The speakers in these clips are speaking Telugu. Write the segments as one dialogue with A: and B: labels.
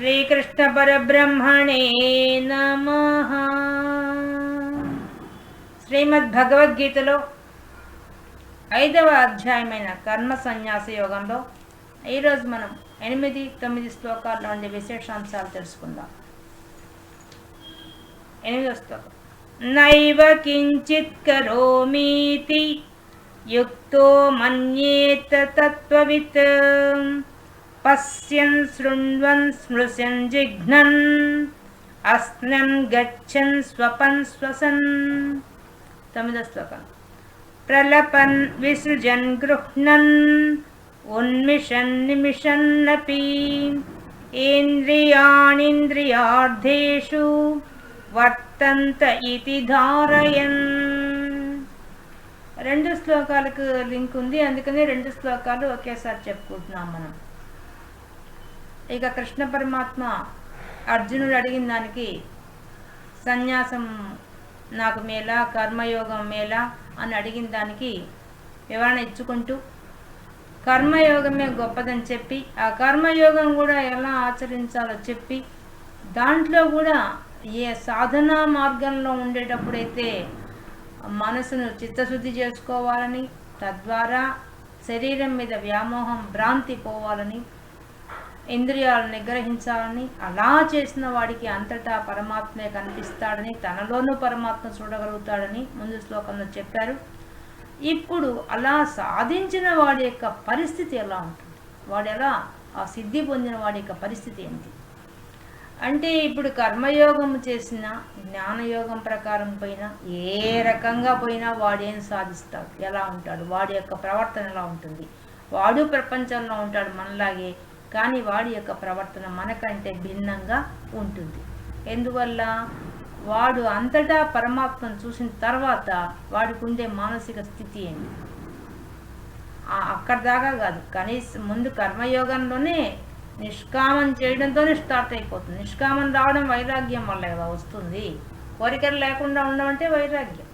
A: శ్రీకృష్ణ పరబ్రహ్మణే నమ. శ్రీమద్ భగవద్గీతలో ఐదవ అధ్యాయమైన కర్మ సన్యాస యోగంలో ఈరోజు మనం ఎనిమిది తొమ్మిది శ్లోకాల్లో ఉండే విశేషాంశాలు తెలుసుకుందాం. ఎనిమిదో శ్లోకం. నైవ కించిత్ కరోమీతి యుక్తో మన్యేత తత్వవిత్. పశ్యన్ శృణ్వన్ స్మృశన్ జిఘ్నన్ అస్నన్ గచ్చన్ స్వపన్ శ్వసన్ తమిళ శ్లోకం ప్రలపన్ విసృజన్ గృహ్ణన్ ఉన్మిషన్ నిమిషన్నపి ఇంద్రియాణింద్రియార్థేషు వర్తంత ఇతి ధారయన్ రెండు శ్లోకాలకు లింక్ ఉంది అందుకనే రెండు శ్లోకాలు ఒకేసారి చెప్పుకుంటున్నాం మనం. ఇక కృష్ణ పరమాత్మ అర్జునుడు అడిగిన దానికి సన్యాసం నాకు మేలా కర్మయోగం మేలా? అని అడిగిన దానికి వివరణ ఇచ్చుకుంటూ కర్మయోగమే గొప్పదని చెప్పి ఆ కర్మయోగం కూడా ఎలా ఆచరించాలో చెప్పి దాంట్లో కూడా ఏ సాధనా మార్గంలో ఉండేటప్పుడైతే మనసును చిత్తశుద్ధి చేసుకోవాలని తద్వారా శరీరం మీద వ్యామోహం భ్రాంతి పోవాలని ఇంద్రియాలను నిగ్రహించాలని అలా చేసిన వాడికి అంతటా పరమాత్మే కనిపిస్తాడని తనలోనూ పరమాత్మ చూడగలుగుతాడని ముందు శ్లోకంలో చెప్పారు. ఇప్పుడు అలా సాధించిన వాడి యొక్క పరిస్థితి ఎలా ఉంటుంది? వాడు ఎలా ఆ సిద్ధి పొందిన వాడి యొక్క పరిస్థితి ఏంటి? అంటే ఇప్పుడు కర్మయోగం చేసిన జ్ఞానయోగం ప్రకారం పోయినా ఏ రకంగా పోయినా వాడు ఏం సాధిస్తాడు? ఎలా ఉంటాడు? వాడి యొక్క ప్రవర్తన ఎలా ఉంటుంది? వాడు ప్రపంచంలో ఉంటాడు మనలాగే కానీ వాడి యొక్క ప్రవర్తన మనకంటే భిన్నంగా ఉంటుంది. ఎందువల్ల? వాడు అంతటా పరమాత్మను చూసిన తర్వాత వాడికి ఉండే మానసిక స్థితి ఏంటి? అక్కడ దాకా కాదు. కనీసం ముందు కర్మయోగంలోనే నిష్కామం చేయడంతోనే స్టార్ట్ అయిపోతుంది. నిష్కామం రావడం వైరాగ్యం వల్ల కదా వస్తుంది. కోరికలు లేకుండా ఉండడం అంటే వైరాగ్యం.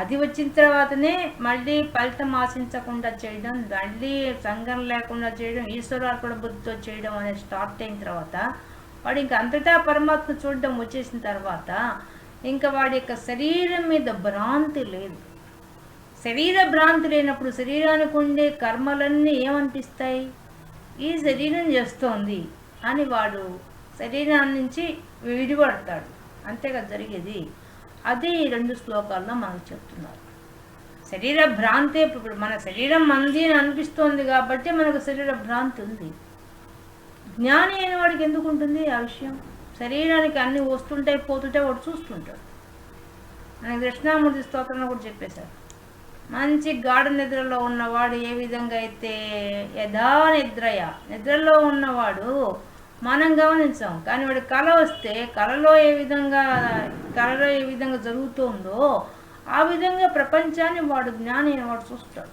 A: అది వచ్చిన తర్వాతనే మళ్ళీ ఫలితం ఆశించకుండా చేయడం మళ్ళీ సంఘం లేకుండా చేయడం ఈశ్వరార్పణ బుద్ధితో చేయడం అనేది స్టార్ట్ అయిన తర్వాత వాడు ఇంకా అంతటా పరమాత్మ చూడడం వచ్చేసిన తర్వాత ఇంకా వాడి యొక్క శరీరం మీద భ్రాంతి లేదు. శరీర భ్రాంతి లేనప్పుడు శరీరానికి ఉండే కర్మలన్నీ ఏమనిపిస్తాయి? ఈ శరీరం చేస్తోంది అని వాడు శరీరాన్ని నుంచి విడిపడతాడు. అంతేగా జరిగేది. అది ఈ రెండు శ్లోకాల్లో మనకు చెప్తున్నారు. శరీర భ్రాంతి ఇప్పుడు మన శరీరం మంది అని అనిపిస్తోంది కాబట్టి మనకు శరీర భ్రాంతి ఉంది. జ్ఞాని అయిన వాడికి ఎందుకు ఉంటుంది ఆ విషయం శరీరానికి అన్ని వస్తుంటాయి పోతుంటే వాడు చూస్తుంటాడు. మనకి దక్షిణామూర్తి స్తోత్రంలో కూడా చెప్పేశారు. మంచి గాఢ నిద్రలో ఉన్నవాడు ఏ విధంగా అయితే యథా నిద్రయ? నిద్రలో ఉన్నవాడు మనం గమనించాం. కానీ వాడి కళ వస్తే కళలో ఏ విధంగా కళలో ఏ విధంగా జరుగుతుందో ఆ విధంగా ప్రపంచాన్ని వాడు జ్ఞాని వాడు చూస్తాడు.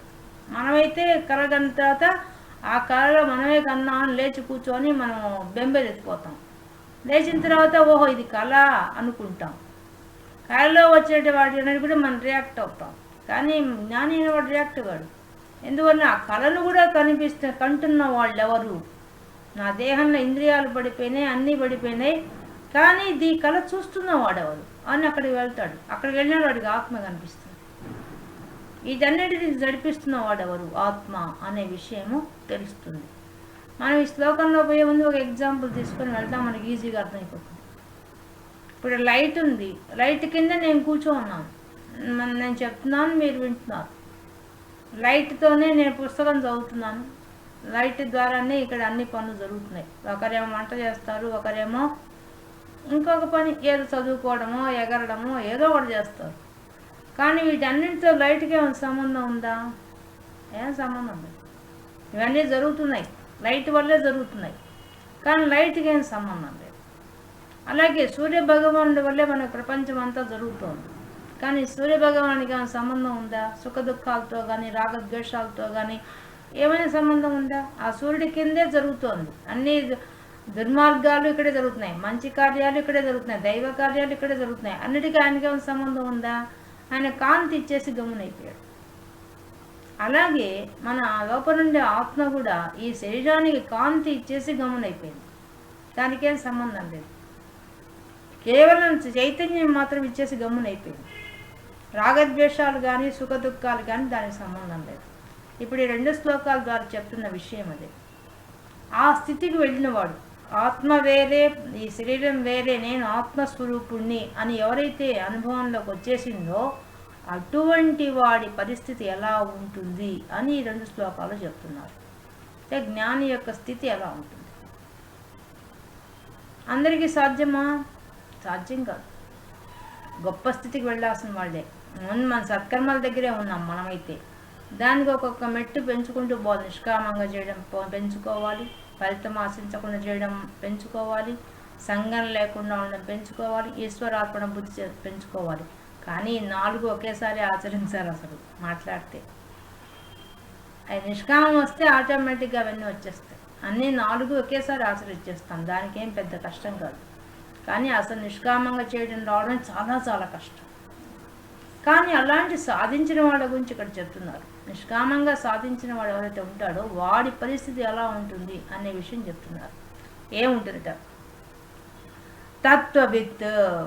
A: మనమైతే కళ కన్న తర్వాత ఆ కళలో మనమే కన్నా అని లేచి కూర్చొని మనం బెంబెలెత్తిపోతాం. లేచిన తర్వాత ఓహో ఇది కళ అనుకుంటాం. కళలో వచ్చే వాటి అనేది కూడా మనం రియాక్ట్ అవుతాం. కానీ జ్ఞాని అయిన వాడు రియాక్ట్ కాడు. ఎందువల్ల ఆ కళను కూడా కనిపిస్తే కంటున్న వాళ్ళు ఎవరు నా దేహంలో ఇంద్రియాలు పడిపోయినాయి అన్నీ పడిపోయినాయి. కానీ దీ కళ చూస్తున్న వాడెవరు అని అక్కడికి వెళ్తాడు. అక్కడికి వెళ్ళిన వాడికి ఆత్మ కనిపిస్తుంది. ఇదన్నిటిని నడిపిస్తున్న వాడెవరు? ఆత్మ అనే విషయము తెలుస్తుంది. మనం ఈ శ్లోకంలో పోయే ముందు ఒక ఎగ్జాంపుల్ తీసుకొని వెళ్తాం మనకి ఈజీగా అర్థమైపోతుంది. ఇప్పుడు లైట్ ఉంది. లైట్ కింద నేను కూర్చో ఉన్నాను నేను చెప్తున్నాను మీరు వింటున్నారు. లైట్తోనే నేను పుస్తకం చదువుతున్నాను. లైట్ ద్వారానే ఇక్కడ అన్ని పనులు జరుగుతున్నాయి. ఒకరేమో వంట చేస్తారు ఒకరేమో ఇంకొక పని ఏదో చదువుకోవడమో ఎగరడమో ఏదో ఒకటి చేస్తారు. కానీ వీటన్నింటితో లైట్కి ఏమైనా సంబంధం ఉందా? ఏం సంబంధం ఉంది ఇవన్నీ జరుగుతున్నాయి. లైట్ వల్లే జరుగుతున్నాయి. కానీ లైట్కి ఏం సంబంధం లేదు. అలాగే సూర్య భగవానుడి వల్లే మన ప్రపంచం అంతా జరుగుతోంది. కానీ సూర్య భగవానికి ఏమైనా సంబంధం ఉందా? సుఖ దుఃఖాలతో కానీ రాగద్వేషాలతో కానీ ఏమైనా సంబంధం ఉందా? ఆ సూర్యుడి కిందే జరుగుతోంది. అన్ని దుర్మార్గాలు ఇక్కడే జరుగుతున్నాయి. మంచి కార్యాలు ఇక్కడే జరుగుతున్నాయి. దైవ కార్యాలు ఇక్కడే జరుగుతున్నాయి. అన్నిటికీ ఆయనకి ఏమైనా సంబంధం ఉందా? ఆయన కాంతి ఇచ్చేసి గమ్మునైపోయాడు. అలాగే మన లోపల నుండే ఆత్మ కూడా ఈ శరీరానికి కాంతి ఇచ్చేసి గమ్మునైపోయింది. దానికేం సంబంధం లేదు. కేవలం చైతన్యం మాత్రం ఇచ్చేసి గమ్మునైపోయింది. రాగద్వేషాలు కానీ సుఖ దుఃఖాలు కానీ దానికి సంబంధం లేదు. ఇప్పుడు ఈ రెండు శ్లోకాల ద్వారా చెప్తున్న విషయం అదే. ఆ స్థితికి వెళ్ళినవాడు ఆత్మ వేరే ఈ శరీరం వేరే నేను ఆత్మస్వరూపుణ్ణి అని ఎవరైతే అనుభవంలోకి వచ్చేసిందో అటువంటి వాడి పరిస్థితి ఎలా ఉంటుంది అని ఈ రెండు శ్లోకాలు చెప్తున్నారు. అంటే జ్ఞాని యొక్క స్థితి ఎలా ఉంటుంది? అందరికీ సాధ్యమా? సాధ్యం కాదు. గొప్ప స్థితికి వెళ్ళాల్సిన వాళ్ళే. మన సత్కర్మల దగ్గరే ఉన్నాం మనమైతే. దానికి ఒక్కొక్క మెట్టు పెంచుకుంటూ పోవాలి నిష్కామంగా చేయడం పెంచుకోవాలి. ఫలితం ఆశించకుండా చేయడం పెంచుకోవాలి. సంఘం లేకుండా ఉండడం పెంచుకోవాలి. ఈశ్వరార్పణ బుద్ధి పెంచుకోవాలి. కానీ నాలుగు ఒకేసారి ఆచరించారు అసలు మాట్లాడితే. అది నిష్కామం వస్తే ఆటోమేటిక్గా అవన్నీ వచ్చేస్తాయి. అన్నీ నాలుగు ఒకేసారి ఆచరించేస్తాం. దానికి ఏం పెద్ద కష్టం కాదు. కానీ అసలు నిష్కామంగా చేయడం రావడం చాలా చాలా కష్టం. కానీ అలాంటి సాధించిన వాళ్ళ గురించి ఇక్కడ చెప్తున్నారు. నిష్కామంగా సాధించిన వాడు ఎవరైతే ఉంటాడో వాడి పరిస్థితి ఎలా ఉంటుంది అనే విషయం చెప్తున్నారు. ఏముంటుందట? తత్వవిత్.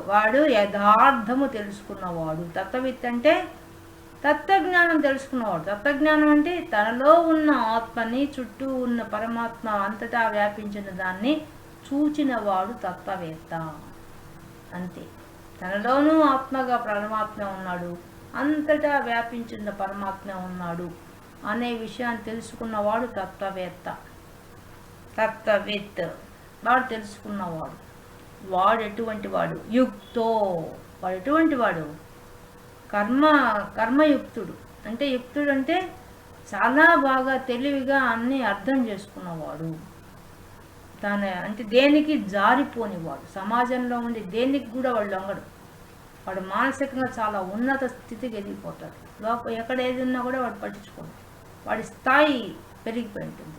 A: వాడు యథార్థము తెలుసుకున్నవాడు. తత్వవిత్ అంటే తత్వజ్ఞానం తెలుసుకున్నవాడు. తత్వజ్ఞానం అంటే తనలో ఉన్న ఆత్మని చుట్టూ ఉన్న పరమాత్మ అంతటా వ్యాపించిన దాన్ని చూచినవాడు తత్వవేత్త. అంతే. తనలోనూ ఆత్మగా పరమాత్మ ఉన్నాడు. అంతటా వ్యాపించిన పరమాత్మ ఉన్నాడు అనే విషయాన్ని తెలుసుకున్నవాడు తత్వవేత్త. తత్వవేత్త. వాడు తెలుసుకున్నవాడు. వాడు ఎటువంటి వాడు? యుక్తో. వాడు ఎటువంటి వాడు? కర్మ కర్మయుక్తుడు. అంటే యుక్తుడు అంటే చాలా బాగా తెలివిగా అన్నీ అర్థం చేసుకున్నవాడు. తన అంటే దేనికి జారిపోనివాడు? సమాజంలో ఉండి దేనికి కూడా వాడు లొంగడు. వాడు మానసికంగా చాలా ఉన్నత స్థితికి వెళ్ళిపోతాడు. లోపల ఎక్కడ ఏది ఉన్నా కూడా వాడు పట్టించుకోడు. వాడి స్థాయి పెరిగిపోయి ఉంటుంది.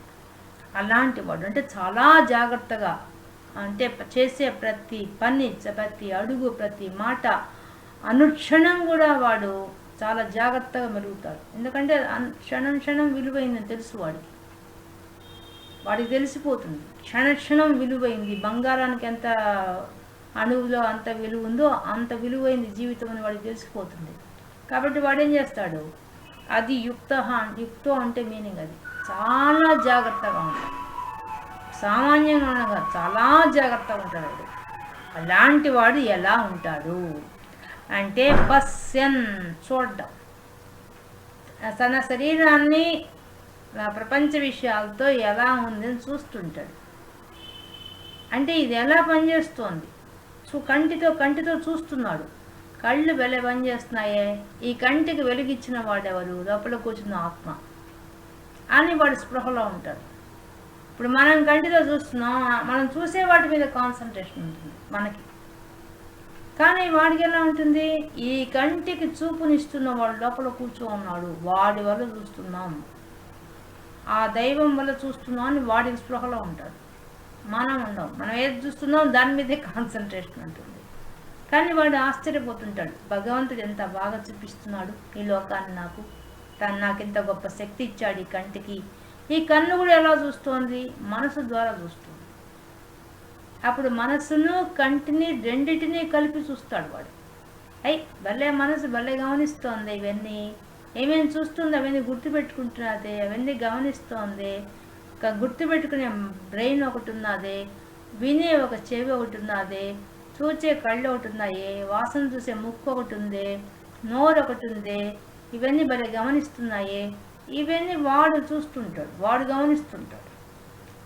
A: అలాంటి వాడు అంటే చాలా జాగ్రత్తగా అంటే చేసే ప్రతి పని ప్రతి అడుగు ప్రతి మాట అనుక్షణం కూడా వాడు చాలా జాగ్రత్తగా మెరుగుతాడు. ఎందుకంటే క్షణం క్షణం విలువైందని తెలుసు వాడికి. వాడికి తెలిసిపోతుంది. క్షణ క్షణం విలువైంది. బంగారానికి ఎంత అణువులో అంత విలువ ఉందో అంత విలువైంది జీవితం అని వాడికి తెలిసిపోతుంది కాబట్టి వాడు ఏం చేస్తాడు? అది యుక్త యుక్తో అంటే మీనింగ్ అది. చాలా జాగ్రత్తగా ఉంటాడు. సామాన్యంగా ఉండగా చాలా జాగ్రత్తగా ఉంటాడు. వాడు. అలాంటి వాడు ఎలా ఉంటాడు? అంటే పశ్యన్ చూడడం. తన శరీరాన్ని ప్రపంచ విషయాలతో ఎలా ఉందని చూస్తుంటాడు. అంటే ఇది ఎలా పనిచేస్తోంది? కంటితో కంటితో చూస్తున్నాడు. కళ్ళు వెల పనిచేస్తున్నాయే ఈ కంటికి వెలిగిచ్చిన వాడెవరు? లోపల కూర్చున్న ఆత్మ. అని వాడు స్పృహలో ఉంటాడు. ఇప్పుడు మనం కంటితో చూస్తున్నాం. మనం చూసే వాటి మీద కాన్సన్ట్రేషన్ ఉంటుంది మనకి. కానీ వాడికి ఎలా ఉంటుంది? ఈ కంటికి చూపునిస్తున్న వాడు లోపల కూర్చో ఉన్నాడు. వాడి వల్ల చూస్తున్నాం. ఆ దైవం వల్ల చూస్తున్నాం అని వాడికి స్పృహలో ఉంటాడు. మనం ఉండం మనం ఏది చూస్తున్నాం దాని మీదే కాన్సన్ట్రేషన్ ఉంటుంది. కానీ వాడు ఆశ్చర్యపోతుంటాడు. భగవంతుడు ఎంత బాగా చూపిస్తున్నాడు ఈ లోకాన్ని నాకు. తను నాకు ఇంత గొప్ప శక్తి ఇచ్చాడు ఈ కంటికి. ఈ కన్ను కూడా ఎలా చూస్తోంది? మనసు ద్వారా చూస్తుంది. అప్పుడు మనసును కంటిని రెండిటిని కలిపి చూస్తాడు వాడు. అయ్యి భలే మనసు భలే గమనిస్తోంది ఇవన్నీ. ఏమేమి చూస్తుంది అవన్నీ గుర్తుపెట్టుకుంటున్నది అవన్నీ గమనిస్తోంది. గుర్తుపెట్టుకునే బ్రెయిన్ ఒకటి ఉన్నది వినే ఒక చెవి ఒకటి ఉన్నది చూచే కళ్ళు ఒకటి ఉన్నాయి వాసన చూసే ముక్కు ఒకటి ఉంది నోరు ఒకటి ఉంది ఇవన్నీ భలే గమనిస్తున్నాయి. ఇవన్నీ వాడు చూస్తుంటాడు వాడు గమనిస్తుంటాడు.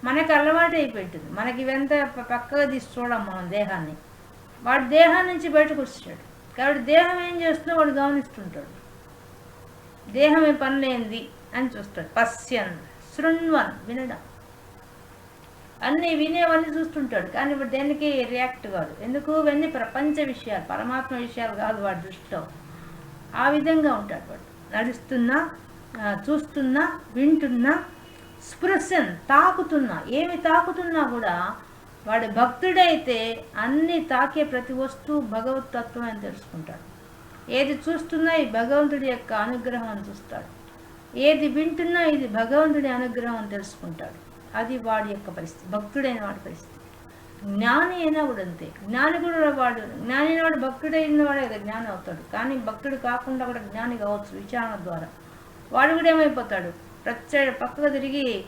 A: మనకి అలవాటు అయిపోయింటుంది. మనకి ఇవంతా పక్కగా తీసి చూడం మనం దేహాన్ని. వాడు దేహం నుంచి బయటకు వచ్చాడు. కాబట్టి దేహం ఏం చేస్తుందో వాడు గమనిస్తుంటాడు. దేహం ఏ పని లేనిది అని చూస్తాడు. పశ్యన్ శృణ్వన్ వినడం? అన్నీ వినేవన్నీ చూస్తుంటాడు కానీ ఇప్పుడు దేనికి రియాక్ట్ కాదు ఎందుకు? ఇవన్నీ ప్రపంచ విషయాలు పరమాత్మ విషయాలు కాదు వాడి దృష్టిలో ఆ విధంగా ఉంటాడు వాడు. నడుస్తున్నా చూస్తున్నా వింటున్నా స్పృశన్ తాకుతున్నా. ఏమి తాకుతున్నా కూడా వాడు భక్తుడైతే అన్ని తాకే ప్రతి వస్తువు భగవత్ తత్వం అని తెలుసుకుంటాడు. ఏది చూస్తున్నా ఈ భగవంతుడి యొక్క అనుగ్రహం అని చూస్తాడు. ఏది వింటున్నా ఇది భగవంతుడి అనుగ్రహం అని తెలుసుకుంటాడు. అది వాడి యొక్క పరిస్థితి భక్తుడైన వాడి పరిస్థితి. జ్ఞాని అయినా కూడా అంతే. జ్ఞాని కూడా వాడు జ్ఞాని అయిన వాడు భక్తుడైన వాడే కదా జ్ఞాని అవుతాడు. కానీ భక్తుడు కాకుండా కూడా జ్ఞాని కావచ్చు విచారణ ద్వారా. వాడు కూడా ఏమైపోతాడు? ప్రత్యే పక్కకు తిరిగి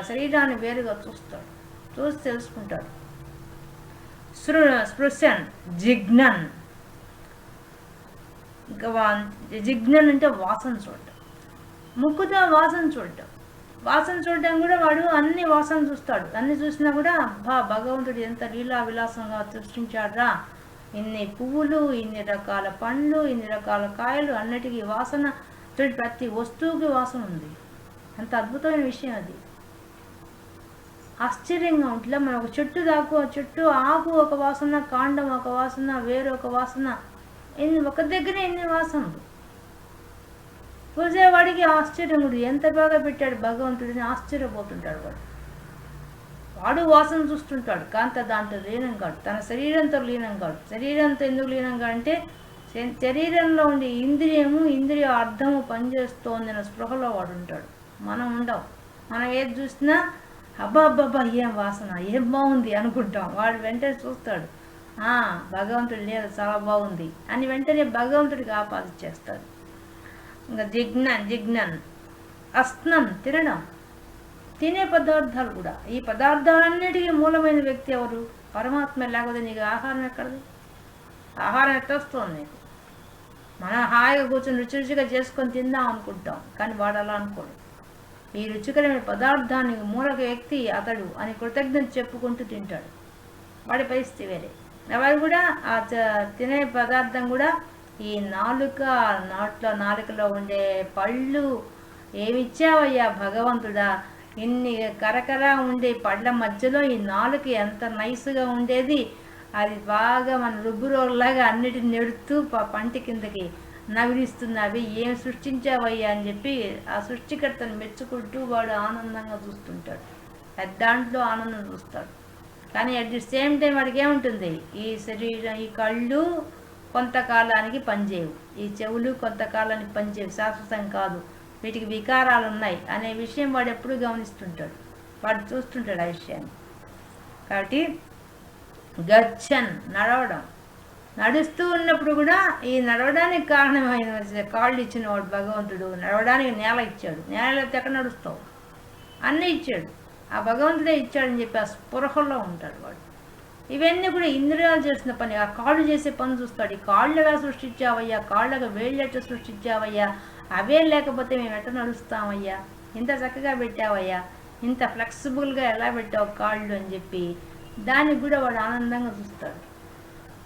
A: శరీరాన్ని వేరుగా చూస్తాడు. చూసి తెలుసుకుంటాడు. స్పృ స్పృశన్ జిగ్నన్ ఇంకా జిజ్ఞన్ అంటే వాసన చూడటం ముక్కుతో వాసన చూడటం. వాసన చూడటం కూడా వాడు అన్ని వాసన చూస్తాడు. అన్ని చూసినా కూడా బా భగవంతుడు ఎంత లీలా విలాసంగా సృష్టించాడ్రా. ఇన్ని పువ్వులు ఇన్ని రకాల పండ్లు ఇన్ని రకాల కాయలు అన్నిటికీ వాసన చూడు ప్రతి వస్తువుకి వాసన ఉంది. అంత అద్భుతమైన విషయం అది. ఆశ్చర్యంగా ఉంటుంది. మనం ఒక చెట్టు దాకు ఆ చెట్టు ఆకు ఒక వాసన కాండం ఒక వాసన వేరు ఒక వాసన. ఎన్ని ఒక దగ్గరే ఎన్ని వాసనలు. చూసేవాడికి ఆశ్చర్యం కూడా ఎంత బాగా పెట్టాడు భగవంతుడిని ఆశ్చర్యపోతుంటాడు వాడు. వాడు వాసన చూస్తుంటాడు. కాంత దాంట్లో లీనం కాడు. తన శరీరంతో లీనం కాడు. శరీరంతో ఎందుకు లీనం అంటే శరీరంలో ఉండే ఇంద్రియము ఇంద్రియ అర్థము పనిచేస్తోంది స్పృహలో వాడు ఉంటాడు. మనం ఉండవు. మనం ఏది చూసినా అబ్బా అబ్బాబ్బా ఏం వాసన ఏం బాగుంది అనుకుంటాం. వాడు వెంటనే చూస్తాడు. "ఆ, భగవంతుడు లేదు చాలా బాగుంది అని వెంటనే భగవంతుడికి ఆపాదించేస్తాడు. ఇంకా జిగ్నన్ జిగ్నన్ అస్నం తినడం. తినే పదార్థాలు కూడా. ఈ పదార్థాలన్నిటికీ మూలమైన వ్యక్తి ఎవరు? పరమాత్మ లేకపోతే నీకు ఆహారం ఎక్కడది? ఆహారం ఎట్టొస్తుంది నీకు? మనం హాయిగా కూర్చొని రుచి రుచిగా చేసుకొని తిందాం అనుకుంటాం కానీ వాడు అలా అనుకోడు. ఈ రుచికరమైన పదార్థానికి మూలక వ్యక్తి అతడు అని కృతజ్ఞత చెప్పుకుంటూ తింటాడు. వాడి పరిస్థితి వేరే. వాడు కూడా ఆ తినే పదార్థం కూడా ఈ నాలుక నాట్లో నాలుకలో ఉండే పళ్ళు ఏమిచ్చావయ్యా భగవంతుడా? ఇన్ని కరకర ఉండే పళ్ళ మధ్యలో ఈ నాలుక ఎంత నైస్గా ఉండేది? అది బాగా మన రుబ్బురోల్లాగా అన్నిటిని నెడుతూ ప- పంటి కిందకి నవిలిస్తున్నవి. ఏం సృష్టించావయ్యా అని చెప్పి ఆ సృష్టికర్తను మెచ్చుకుంటూ వాడు ఆనందంగా చూస్తుంటాడు. పెద్దాంట్లో దాంట్లో ఆనందం చూస్తాడు. కానీ అట్ ది సేమ్ టైం వాడికి ఏముంటుంది? ఈ శరీరం ఈ కళ్ళు కొంతకాలానికి పనిచేయవు. ఈ చెవులు కొంతకాలానికి పనిచేయవు. శాశ్వతం కాదు. వీటికి వికారాలు ఉన్నాయి అనే విషయం వాడు ఎప్పుడు గమనిస్తుంటాడు. వాడు చూస్తుంటాడు ఆ విషయాన్ని. కాబట్టి గచ్చన్ నడవడం. నడుస్తూ ఉన్నప్పుడు కూడా ఈ నడవడానికి కారణమైన కాళ్ళు ఇచ్చిన వాడు భగవంతుడు నడవడానికి నేల ఇచ్చాడు. నేల తెక్క ఎక్కడ నడుస్తావు. అన్నీ ఇచ్చాడు. ఆ భగవంతుడే ఇచ్చాడని చెప్పి ఆ స్పృహలో ఉంటాడు వాడు. ఇవన్నీ కూడా ఇంద్రియాలు చేసిన పని. ఆ కాళ్ళు చేసే పని చూస్తాడు. ఈ కాళ్ళగా సృష్టించావయ్యా కాళ్ళగా వేళ్ళెట్ట సృష్టించావయ్యా అవే లేకపోతే మేము ఎట్ట నడుస్తామయ్యా? ఇంత చక్కగా పెట్టావయ్యా? ఇంత ఫ్లెక్సిబుల్గా ఎలా పెట్టావు కాళ్ళు అని చెప్పి దానికి కూడా వాడు ఆనందంగా చూస్తాడు.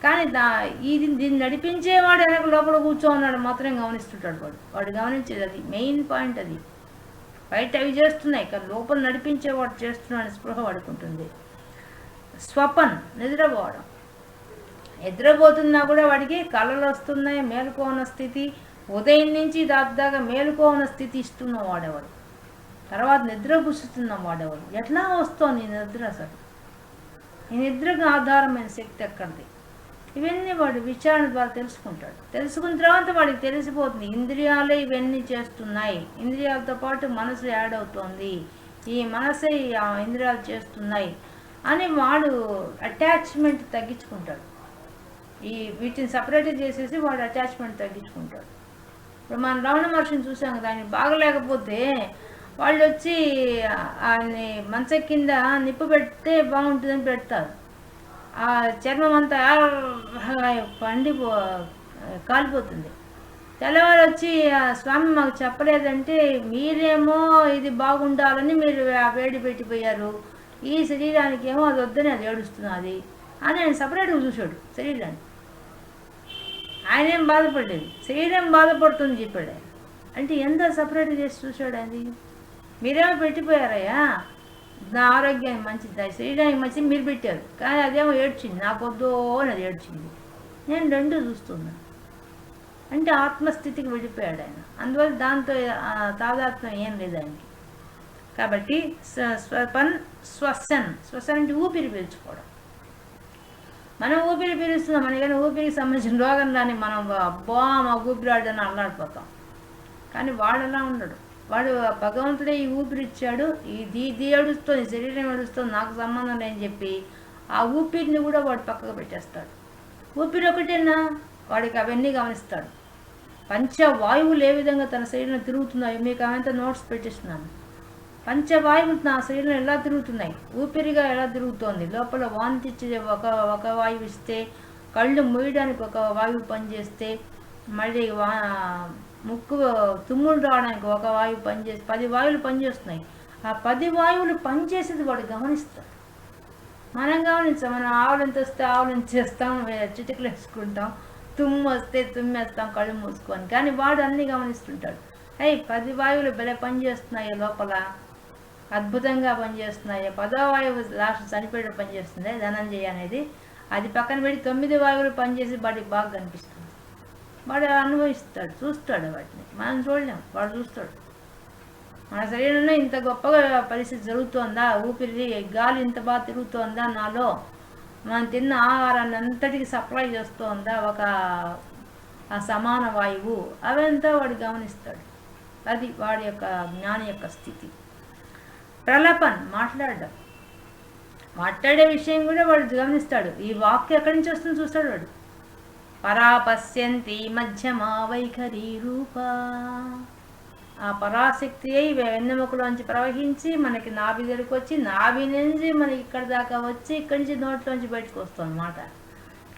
A: కానీ దా ఇది దీన్ని నడిపించేవాడు వెనక లోపల కూర్చోన్నాడు మాత్రం గమనిస్తుంటాడు వాడు. వాడు గమనించేది అది. మెయిన్ పాయింట్ అది. బయట అవి చేస్తున్నాయి. కానీ లోపల నడిపించేవాడు చేస్తున్నాడు స్పృహ పడుకుంటుంది స్వపన్ నిద్రపోవడం. నిద్రపోతున్నా కూడా వాడికి కళలు వస్తున్నాయి మేలుకోన స్థితి. ఉదయం నుంచి దాదాగా మేలుకోన స్థితి ఇస్తున్న వాడేవాడు? తర్వాత నిద్ర పుచ్చుతున్న వాడేవాడు? ఎట్లా వస్తుంది ఈ నిద్ర అసలు? ఈ నిద్రకు ఆధారమైన శక్తి ఎక్కడిది? ఇవన్నీ వాడు విచారణ ద్వారా తెలుసుకుంటాడు. తెలుసుకున్న తర్వాత వాడికి తెలిసిపోతుంది ఇంద్రియాలే ఇవన్నీ చేస్తున్నాయి. ఇంద్రియాలతో పాటు మనసు యాడ్ అవుతోంది. ఈ మనసే ఇంద్రియాలు చేస్తున్నాయి. అని వాడు అటాచ్మెంట్ తగ్గించుకుంటాడు. ఈ వీటిని సపరేట్ చేసేసి వాడు అటాచ్మెంట్ తగ్గించుకుంటాడు. ఇప్పుడు మనం రమణ మహర్షిని చూసాం కదా ఆయన బాగలేకపోతే వాళ్ళు వచ్చి ఆయన్ని మంచ కింద నిప్పు పెడితే బాగుంటుందని పెడతారు. ఆ చర్మం అంతా పండిపో కాలిపోతుంది. తెల్లవారు వచ్చి "ఆ, స్వామి మాకు చెప్పలేదంటే మీరేమో ఇది బాగుండాలని మీరు ఆ వేడి పెట్టిపోయారు ఈ శరీరానికి ఏమో అది వద్దని అది ఏడుస్తున్నది. అని ఆయన సపరేట్గా చూశాడు శరీరాన్ని. ఆయన ఏం బాధపడలేదు. శరీరం బాధపడుతుంది చెప్పాడు అంటే ఎంత సపరేట్ చేసి చూశాడు అది మీరేమో పెట్టిపోయారయ్యా. నా ఆరోగ్యానికి మంచిది శరీరానికి మంచిది మీరు పెట్టారు. కానీ అదేమో ఏడ్చింది. నాకు వద్దు అని అది ఏడ్చింది. నేను రెండు చూస్తున్నాను అంటే ఆత్మస్థితికి వెళ్ళిపోయాడు ఆయన. అందువల్ల దాంతో తాదాత్మ్యం ఏం లేదు ఆయనకి. కాబట్టి స్వ- స్వపన్ శ్వసన్ శ్వసన్ అంటే ఊపిరి పీల్చుకోవడం. మనం ఊపిరి పీలుస్తున్నాం మన కానీ ఊపిరికి సంబంధించిన రోగం దాన్ని మనం అబ్బా మా ఊపిరాడని అల్లాడిపోతాం. కానీ వాడు అలా ఉండడు. వాడు భగవంతుడే ఈ ఊపిరి ఇచ్చాడు ఇది ఇది ఏడుస్తుంది శరీరం ఏడుస్తుంది నాకు సంబంధం లేని చెప్పి ఆ ఊపిరిని కూడా వాడు పక్కకు పెట్టేస్తాడు. ఊపిరి ఒకటేనా? వాడికి అవన్నీ గమనిస్తాడు. పంచ వాయువులు ఏ విధంగా తన శరీరం తిరుగుతున్నాయో మీకు అవంతా నోట్స్ పెట్టిస్తున్నాను. పంచవాయువులు నా శరీరం ఎలా తిరుగుతున్నాయి? ఊపిరిగా ఎలా తిరుగుతోంది? లోపల వాంతి ఇచ్చే ఒక ఒక వాయువు ఇస్తే కళ్ళు మూయడానికి ఒక వాయువు పనిచేస్తే మళ్ళీ వా ముక్కు తుమ్ములు రావడానికి ఒక వాయువు పనిచేసి పది వాయువులు పనిచేస్తున్నాయి. ఆ పది వాయువులు పనిచేసేది వాడు గమనిస్తాడు. మనం గమనించాం మనం ఆవులు ఎంత వస్తే ఆవులు ఎంత చేస్తాం చిటికలు వేసుకుంటాం తుమ్ము వస్తే తుమ్మేస్తాం కళ్ళు మూసుకొని. కానీ వాడు అన్నీ గమనిస్తుంటాడు. అయ్యి పది వాయువులు బలే పనిచేస్తున్నాయి లోపల. అద్భుతంగా పనిచేస్తున్నాయి. పదో వాయువు లాస్ట్ చనిపోయేటప్పుడు పనిచేస్తుంది. ధనంజయ అనేది. అది పక్కన పెట్టి తొమ్మిది వాయువులు పనిచేసి వాడికి బాగా కనిపిస్తుంది. వాడు అనుభవిస్తాడు చూస్తాడు వాటిని. మనం చూడలేం వాడు చూస్తాడు. మన శరీరంలో ఇంత గొప్పగా పరిస్థితి జరుగుతోందా? ఊపిరి గాలి ఇంత బాగా తిరుగుతోందా? నాలో మనం తిన్న ఆహారాన్ని అంతటికి సప్లై చేస్తోందా? ఒక సమాన వాయువు. అవంతా వాడు గమనిస్తాడు. అది వాడి యొక్క జ్ఞాని యొక్క స్థితి. ప్రలపన్ మాట్లాడడం. మాట్లాడే విషయం కూడా వాడు గమనిస్తాడు. ఈ వాక్ ఎక్కడి నుంచి వస్తుంది చూస్తాడు వాడు. పరాపశ్యంతి మధ్యమా వైఖరి రూప. ఆ పరాశక్తి అయి వెన్నెముకలోంచి ప్రవహించి మనకి నాభి దగ్గరికి వచ్చి నాభి నుంచి మనకి ఇక్కడ దాకా వచ్చి ఇక్కడి నుంచి నోట్లోంచి బయటకు వస్తుంది మాట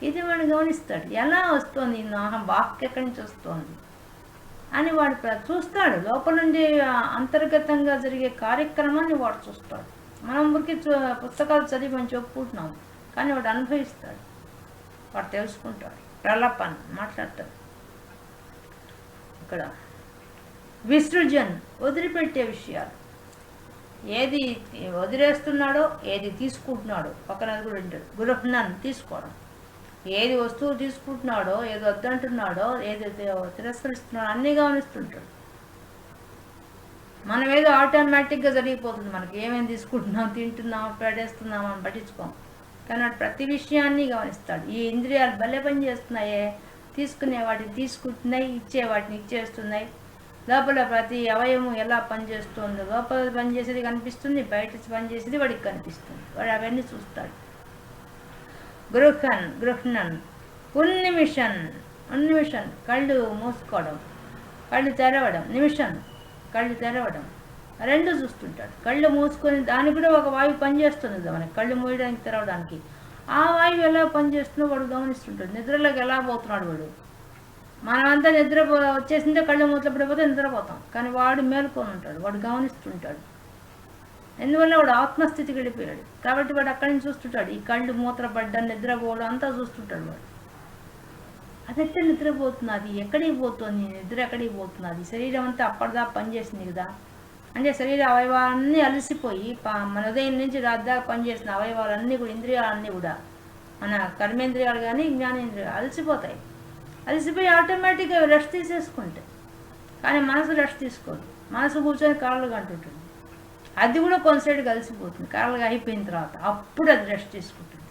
A: ఇది వాడు గమనిస్తాడు. ఎలా వస్తుంది ఈ నాహం? వాక్ ఎక్కడి నుంచి వస్తుంది? అని వాడు ప్ర- చూస్తాడు. లోపల నుండి అంతర్గతంగా జరిగే కార్యక్రమాన్ని వాడు చూస్తాడు. మనం ఊరికి పుస్తకాలు చదివి మనం చెప్పుకుంటున్నాం. కానీ వాడు అనుభవిస్తాడు. వాడు తెలుసుకుంటాడు. ప్రలపన్ మాట్లాడతాడు. ఇక్కడ విసృజన్ వదిలిపెట్టే విషయాలు. ఏది వదిలేస్తున్నాడో ఏది తీసుకుంటున్నాడో పక్కన కూడా ఉంటాడు. గృహణన్ తీసుకోవడం. ఏది వస్తువు తీసుకుంటున్నాడో ఏది వద్దంటున్నాడో ఏది తిరస్కరిస్తున్నాడో అన్నీ గమనిస్తుంటాడు. మనం ఏదో ఆటోమేటిక్గా జరిగిపోతుంది. మనకి ఏమేమి తీసుకుంటున్నాం తింటున్నాం పడేస్తున్నాం అని పట్టించుకోం. కానీ ప్రతి విషయాన్ని గమనిస్తాడు. ఈ ఇంద్రియాలు భలే పని చేస్తున్నాయే. తీసుకునే వాటిని తీసుకుంటున్నాయి ఇచ్చే వాటిని ఇచ్చేస్తున్నాయి. లోపల ప్రతి అవయవం ఎలా పనిచేస్తుందో లోపల పనిచేసేది కనిపిస్తుంది బయట పనిచేసేది వాడికి కనిపిస్తుంది. వాడు అవన్నీ చూస్తాడు. గృహన్ గృహ్ణన్ ఉన్నిమిషన్ ఉన్నిమిషన్ కళ్ళు మూసుకోవడం కళ్ళు తెరవడం నిమిషన్ కళ్ళు తెరవడం రెండు చూస్తుంటాడు. కళ్ళు మూసుకొని దానికి కూడా ఒక వాయువు పనిచేస్తుంది మనకి కళ్ళు మూయడానికి తెరవడానికి. ఆ వాయువు ఎలా పనిచేస్తుందో వాడు గమనిస్తుంటాడు. నిద్రలోకి ఎలా పోతున్నాడు వాడు? మనమంతా నిద్ర వచ్చేసిందే కళ్ళు మూతలు పడిపోతే నిద్రపోతాం. కానీ వాడు మేలుకొని ఉంటాడు వాడు గమనిస్తుంటాడు. ఎందువల్ల వాడు ఆత్మస్థితికి వెళ్ళిపోయాడు? కాబట్టి వాడు అక్కడి నుంచి చూస్తుంటాడు. ఈ కళ్ళు మూత్రపడ్డ నిద్రపోవడం అంతా చూస్తుంటాడు వాడు. అది నిద్రపోతున్నది ఎక్కడికి పోతుంది? నిద్ర ఎక్కడికి పోతున్నది శరీరం అంతా అప్పటిదా పనిచేసింది కదా? అంటే శరీర అవయవాలన్నీ అలసిపోయి మన ఉదయం నుంచి రాద్దా పనిచేసిన అవయవాలన్నీ కూడా ఇంద్రియాలన్నీ కూడా మన కర్మేంద్రియాలు కానీ జ్ఞానేంద్రియాలు అలసిపోతాయి. అలసిపోయి ఆటోమేటిక్గా రెస్ట్ తీసేసుకుంటాయి. కానీ మనసు రెస్ట్ తీసుకోదు. మనసు కూర్చొని కాళ్ళు కంటుంటుంది అది కూడా కొంతసేపు కలిసిపోతుంది. కర్రలుగా అయిపోయిన తర్వాత అప్పుడు అది రెస్ట్ తీసుకుంటుంది.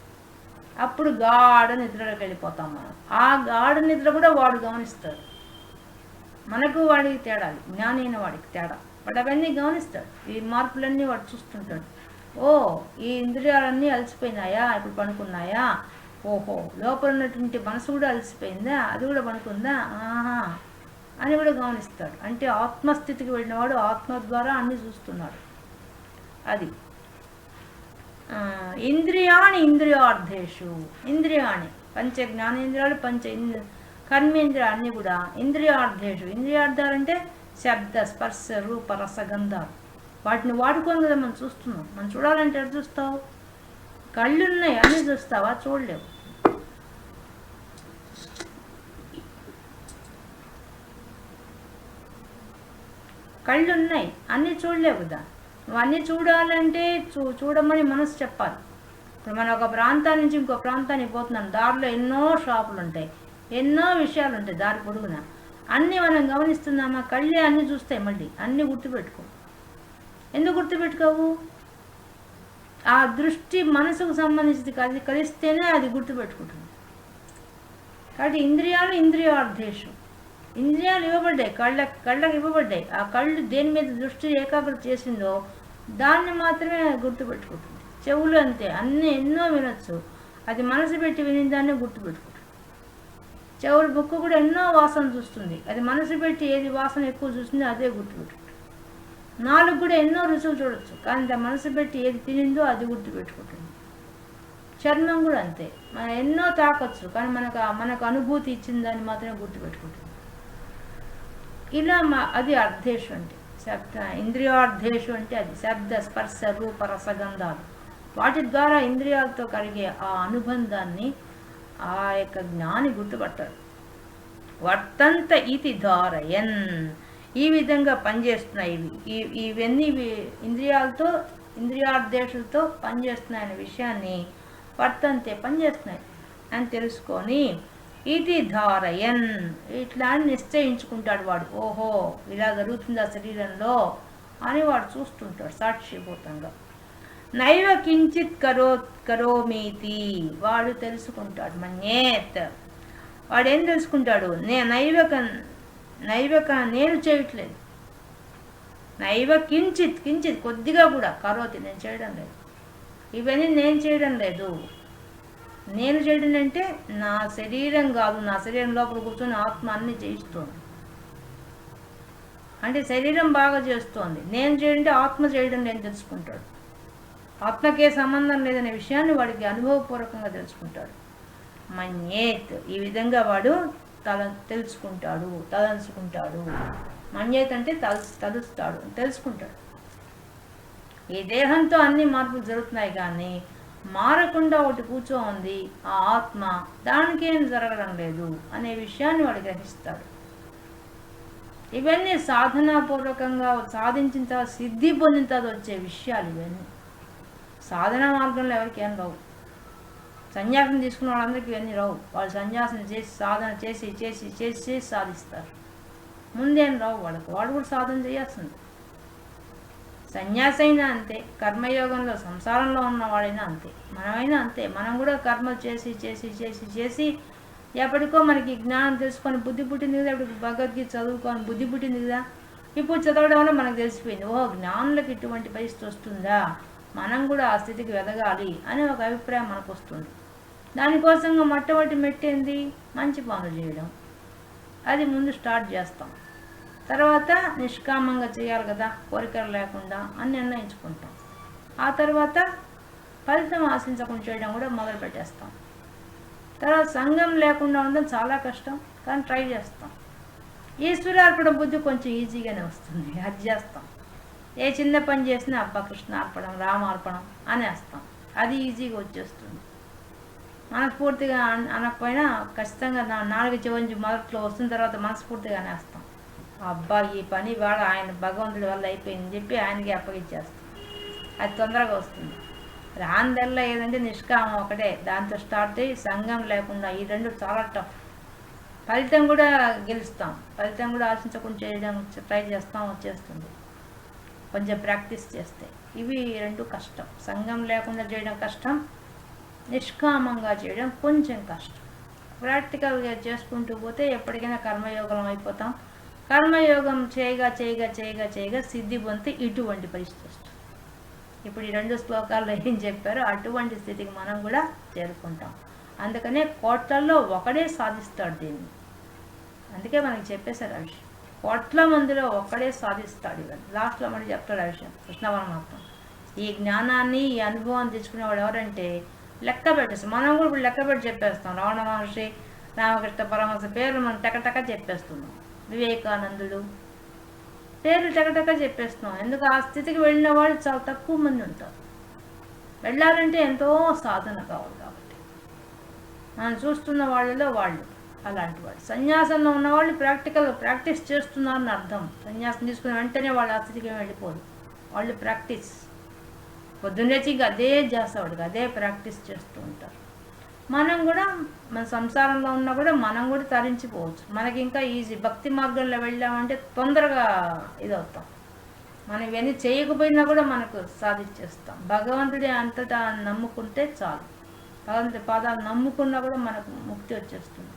A: అప్పుడు గాఢ నిద్రలోకి వెళ్ళిపోతాం మనం. ఆ గాఢ నిద్ర కూడా వాడు గమనిస్తాడు. మనకు వాడికి తేడాలి జ్ఞాని అయిన వాడికి తేడా. వాడు అవన్నీ గమనిస్తాడు. ఈ మార్పులన్నీ వాడు చూస్తుంటాడు. ఓ ఈ ఇంద్రియాలన్నీ అలసిపోయినాయా? ఇప్పుడు పనుకున్నాయా? ఓహో లోపల ఉన్నటువంటి మనసు కూడా అలసిపోయిందా? అది కూడా పనుకుందా? ఆహా అని కూడా గమనిస్తాడు. అంటే ఆత్మస్థితికి వెళ్ళినవాడు ఆత్మ ద్వారా అన్ని చూస్తున్నాడు. అది. ఇంద్రియాణి ఇంద్రియార్థేషు. ఇంద్రియాణి. పంచ జ్ఞానేంద్రియాలు పంచ ఇంద్ర కర్మేంద్రియాలు అన్నీ కూడా ఇంద్రియార్థేషు. ఇంద్రియార్థాలు అంటే శబ్ద స్పర్శ రూప రసగంధాలు వాటిని వాడుకొని కదా మనం చూస్తున్నాం. మనం చూడాలంటే ఎటు చూస్తావు? కళ్ళు ఉన్నాయి అన్నీ చూస్తావా? చూడలేవు. కళ్ళు ఉన్నాయి అన్నీ చూడలేవు కదా. అవన్నీ చూడాలంటే చూ చూడమని మనసు చెప్పాలి. ఇప్పుడు మనం ఒక ప్రాంతం నుంచి ఇంకో ప్రాంతానికి పోతున్నాం దారిలో ఎన్నో షాపులు ఉంటాయి ఎన్నో విషయాలు ఉంటాయి దారి పొడుగున. అన్నీ మనం గమనిస్తున్నామా? కళ్ళే అన్నీ చూస్తాయి మళ్ళీ అన్నీ గుర్తుపెట్టుకో. ఎందుకు గుర్తుపెట్టుకోవు? ఆ దృష్టి మనసుకు సంబంధించింది కలి కలిస్తేనే అది గుర్తుపెట్టుకుంటుంది. కాబట్టి ఇంద్రియాలు ఇంద్రియార్థేషు ఇంద్రియాలు ఇవ్వబడ్డాయి కళ్ళ కళ్ళకు ఇవ్వబడ్డాయి. ఆ కళ్ళు దేని మీద దృష్టి ఏకాగ్రత చేసిందో దాన్ని మాత్రమే గుర్తుపెట్టుకుంటుంది. చెవులు అంతే అన్నీ ఎన్నో వినొచ్చు. అది మనసు పెట్టి విని దాన్ని గుర్తుపెట్టుకుంటుంది. చెవులు బుక్కు కూడా ఎన్నో వాసన చూస్తుంది. అది మనసు పెట్టి ఏది వాసన ఎక్కువ చూస్తుందో అదే గుర్తుపెట్టుకుంటుంది. నాలుగు కూడా ఎన్నో రుచులు చూడొచ్చు కానీ దాని మనసు పెట్టి ఏది తినిందో అది గుర్తుపెట్టుకుంటుంది. చర్మం కూడా అంతే. మనం ఎన్నో తాకొచ్చు కానీ మనకు మనకు అనుభూతి ఇచ్చిన దాన్ని మాత్రమే గుర్తుపెట్టుకుంటుంది. ఇలా మా అది అర్ధేషు అంటే శబ్ద ఇంద్రియార్థేషు అంటే అది శబ్ద స్పర్శ రూప రసగంధాలు. వాటి ద్వారా ఇంద్రియాలతో కలిగే ఆ అనుబంధాన్ని ఆ యొక్క జ్ఞాని గుర్తుపడతాడు. వర్తంత ఇది ధారయన్. ఈ విధంగా పనిచేస్తున్నాయి ఇవి. ఇవన్నీ ఇంద్రియాలతో ఇంద్రియార్థేషులతో పనిచేస్తున్నాయనే విషయాన్ని వర్తంతే పనిచేస్తున్నాయి. అని తెలుసుకొని ఇది ధారయన్. ఇట్లా అని నిశ్చయించుకుంటాడు వాడు. ఓహో ఇలా జరుగుతుందా శరీరంలో అని వాడు చూస్తుంటాడు సాక్షిభూతంగా నైవ కించిత్ కరో కరోమీతి. వాడు తెలుసుకుంటాడు మన్యేత్. వాడు ఏం తెలుసుకుంటాడు? నే నైవక నైవక నేను చేయట్లేదు. నైవ కించిత్ కించిత్ కొద్దిగా కూడా కరోతి నేను చేయడం లేదు. ఇవన్నీ నేను చేయడం లేదు. నేను చేయడం అంటే నా శరీరం కాదు నా శరీరం లోపల కూర్చొని ఆత్మ అన్ని చేయిస్తుంది. అంటే శరీరం బాగా చేస్తోంది. నేను చేయడం ఆత్మ చేయడం నేను తెలుసుకుంటాడు. ఆత్మకే సంబంధం లేదనే విషయాన్ని వాడికి అనుభవపూర్వకంగా తెలుసుకుంటాడు. మన్యేత్ ఈ విధంగా వాడు తల తెలుసుకుంటాడు తలంచుకుంటాడు. మన్యేత్ అంటే తల తలుస్తాడు తెలుసుకుంటాడు. ఈ దేహంతో అన్ని మార్పులు జరుగుతున్నాయి కానీ మారకుండా ఒకటి కూర్చోంది ఆ ఆత్మ దానికేం జరగడం లేదు అనే విషయాన్ని వాడు గ్రహిస్తాడు. ఇవన్నీ సాధనాపూర్వకంగా సాధించిన తర్వాత సిద్ధి పొందిన తర్వాత వచ్చే విషయాలు ఇవన్నీ. సాధన మార్గంలో ఎవరికి ఏం రావు. సన్యాసం తీసుకున్న వాళ్ళందరికీ ఇవన్నీ రావు. వాళ్ళు సన్యాసం చేసి సాధన చేసి చేసి చేసి చేసి సాధిస్తారు. ముందేం రావు వాళ్ళకు. వాడు కూడా సాధన చేయాల్సింది. సన్యాసైనా అంతే కర్మయోగంలో సంసారంలో ఉన్నవాడైనా అంతే. మనమైనా అంతే మనం కూడా కర్మ చేసి చేసి చేసి చేసి ఎప్పటికో మనకి జ్ఞానం తెలుసుకొని బుద్ధి పుట్టింది కదా ఇప్పుడు భగవద్గీత చదువుకొని బుద్ధి పుట్టింది కదా ఇప్పుడు చదవడం వల్ల మనకు తెలిసిపోయింది ఓ జ్ఞానులకు ఇటువంటి పరిస్థితి వస్తుందా? మనం కూడా ఆ స్థితికి వెదగాలి అనే ఒక అభిప్రాయం మనకు వస్తుంది. దానికోసంగా మొట్టమొదటి మెట్టేంది మంచి పనులు చేయడం. అది ముందు స్టార్ట్ చేస్తాం. తర్వాత నిష్కామంగా చేయాలి కదా కోరికలు లేకుండా అని నిర్ణయించుకుంటాం. ఆ తర్వాత ఫలితం ఆశించకుండా చేయడం కూడా మొదలు పెట్టేస్తాం. తర్వాత సంఘం లేకుండా ఉండడం చాలా కష్టం కానీ ట్రై చేస్తాం. ఈశ్వరార్పణ బుద్ధి కొంచెం ఈజీగానే వస్తుంది అది చేస్తాం. ఏ చిన్న పని చేసినా అబ్బా కృష్ణ అర్పణం రామార్పణం అనేస్తాం అది ఈజీగా వచ్చేస్తుంది. మనస్ఫూర్తిగా అనకపోయినా ఖచ్చితంగా నాలుగు చివంచి మొదట్లో వస్తున్న తర్వాత మనస్ఫూర్తిగా అనేస్తాం అబ్బా ఈ పని వాడు ఆయన భగవంతుడి వల్ల అయిపోయింది చెప్పి ఆయనకి అప్పగించేస్తాం. అది తొందరగా వస్తుంది. రాందల్లా ఏదంటే నిష్కామం ఒకటే. దాంతో స్టార్ట్ అయ్యి సంఘం లేకుండా ఈ రెండు చాలా టఫ్ ఫలితం కూడా గెలుస్తాం. ఫలితం కూడా ఆశించకుండా చేయడం ట్రై చేస్తాం వచ్చేస్తుంది. కొంచెం ప్రాక్టీస్ చేస్తే. ఇవి రెండు కష్టం. సంఘం లేకుండా చేయడం కష్టం. నిష్కామంగా చేయడం కొంచెం కష్టం. ప్రాక్టికల్గా చేసుకుంటూ పోతే ఎప్పటికైనా కర్మయోగం అయిపోతాం. కర్మయోగం చేయగా చేయగా చేయగా చేయగా సిద్ధి పొందితే ఇటువంటి పరిస్థితి వస్తుంది. ఇప్పుడు ఈ రెండు శ్లోకాల్లో ఏం చెప్పారో అటువంటి స్థితికి మనం కూడా చేరుకుంటాం. అందుకనే కోట్లల్లో ఒకడే సాధిస్తాడు దీన్ని. అందుకే మనకి చెప్పేశారు ఆ విషయం కోట్ల మందిలో ఒక్కడే సాధిస్తాడు ఇవన్నీ లాస్ట్లో మనం చెప్తాడు ఆ విషయం కృష్ణ పరమాత్మ ఈ జ్ఞానాన్ని ఈ అనుభవం తెచ్చుకునేవాడు ఎవరంటే లెక్క పెట్టేస్తాం మనం కూడా ఇప్పుడు లెక్క పెట్టి చెప్పేస్తాం. రావణ మహర్షి రామకృష్ణ పరమహంస పేర్లు మనం టకటక చెప్పేస్తున్నాం. వివేకానందుడు. పేర్లు టకటక చెప్పేస్తున్నాం ఎందుకు? ఆ స్థితికి వెళ్ళిన వాళ్ళు చాలా తక్కువ మంది ఉంటారు. వెళ్ళాలంటే ఎంతో సాధన కావాలి కాబట్టి. మనం చూస్తున్న వాళ్ళలో వాళ్ళు అలాంటి వాళ్ళు. సన్యాసంలో ఉన్న వాళ్ళు ప్రాక్టికల్ ప్రాక్టీస్ చేస్తున్నారని అర్థం. సన్యాసం తీసుకున్న వెంటనే వాళ్ళు ఆ స్థితికి వెళ్ళిపోదు వాళ్ళు ప్రాక్టీస్. పొద్దున్నేచి ఇంకా అదే చేస్తాడు అదే ప్రాక్టీస్ చేస్తూ ఉంటారు. మనం కూడా మన సంసారంలో ఉన్నా కూడా మనం కూడా తరించిపోవచ్చు. మనకి ఇంకా ఈజీ భక్తి మార్గంలో వెళ్ళామంటే తొందరగా ఇదవుతాం. మనం ఇవన్నీ చేయకపోయినా కూడా మనకు సాధించేస్తాం. భగవంతుడి అంతటా నమ్ముకుంటే చాలు. భగవంతుడి పాదాలు నమ్ముకున్నా కూడా మనకు ముక్తి వచ్చేస్తుంది.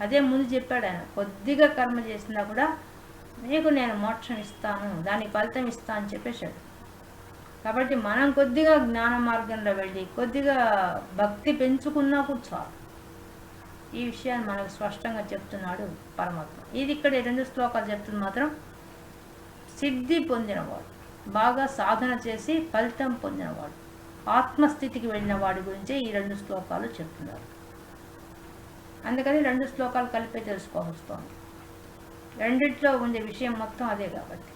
A: అదే ముందు చెప్పాడు ఆయన కొద్దిగా కర్మ చేసినా కూడా నీకు నేను మోక్షం ఇస్తాను దానికి ఫలితం ఇస్తాను అని చెప్పేశాడు. కాబట్టి మనం కొద్దిగా జ్ఞాన మార్గంలో వెళ్ళి కొద్దిగా భక్తి పెంచుకున్నా చాలు. ఈ విషయాన్ని మనకు స్పష్టంగా చెప్తున్నాడు పరమాత్మ. ఇది ఇక్కడ ఈ రెండు శ్లోకాలు చెప్తుంది మాత్రం సిద్ధి పొందినవాడు బాగా సాధన చేసి ఫలితం పొందినవాడు ఆత్మస్థితికి వెళ్ళిన వాడి గురించే ఈ రెండు శ్లోకాలు చెప్తున్నారు. అందుకని రెండు శ్లోకాలు కలిపే తెలుసుకోవస్తోంది రెండిట్లో ఉండే విషయం మొత్తం అదే కాబట్టి.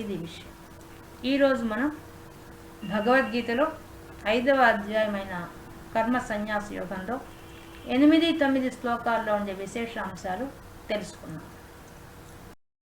A: ఇది విషయం. ఈరోజు మనం భగవద్గీతలో ఐదవ అధ్యాయమైన కర్మ సన్యాస యోగంలో ఎనిమిది తొమ్మిది శ్లోకాల్లో ఉండే విశేష అంశాలు తెలుసుకున్నాం